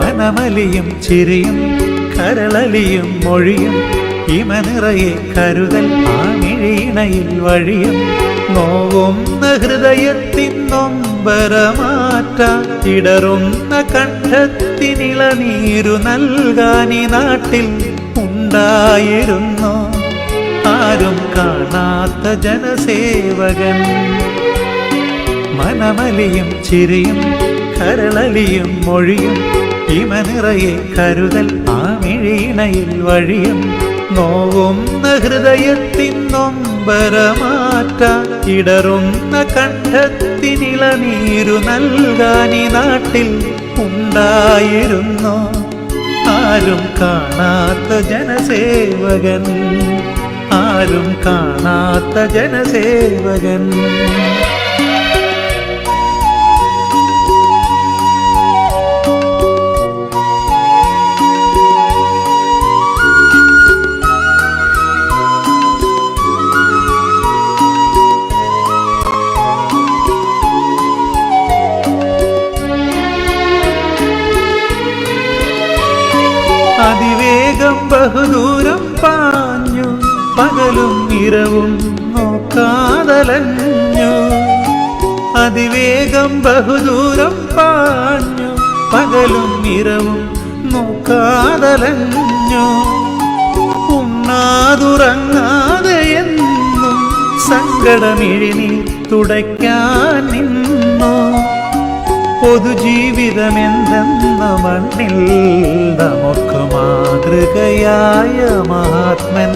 മനമലിയും ചിരിയും കരളലിയും മൊഴിയും ഇമനിറയെ കരുതൽ ആണിഴയിണയിൽ വഴിയും നോവുന്ന ഹൃദയത്തിൻ നൊമ്പരമാറ്റാൻ ഇടറുന്ന കണ്ഠത്തിനിളനീരു നൽകാനി നാട്ടിൽ ഉണ്ടായിരുന്നു. ആരും കാണാത്ത ജനസേവകൻ. മനമലിയും ചിരിയും കരളലിയും മൊഴിയും ഇമനിറയെ കരുതൽ ആമിഴീണയിൽ വഴിയും നോവുന്ന ഹൃദയത്തിൻ നൊമ്പരമാറ്റ ഇടറുന്ന കണ്ഠത്തിനിളനീരു നൽകാനി നാട്ടിൽ ഉണ്ടായിരുന്നു. ആരും കാണാത്ത ജനസേവകൻ ആരും കാണാത്ത ജനസേവകൻ. അതിവേഗം ബഹുദൂരം പാഞ്ഞു. പകലും ഇരവും നോക്കാതലഞ്ഞു. അതിവേഗം ബഹുദൂരം പാഞ്ഞു. പകലും ഇരവും നോക്കാതലഞ്ഞു. ഉണ്ണാതുറങ്ങാതെ എന്നും സങ്കടമിഴിനി തുടയ്ക്കാൻ നിന്നു. പൊതുജീവിതമെന്തെന്ന മണ്ണിൽ നമുക്ക് മാതൃകയായ മഹാത്മൻ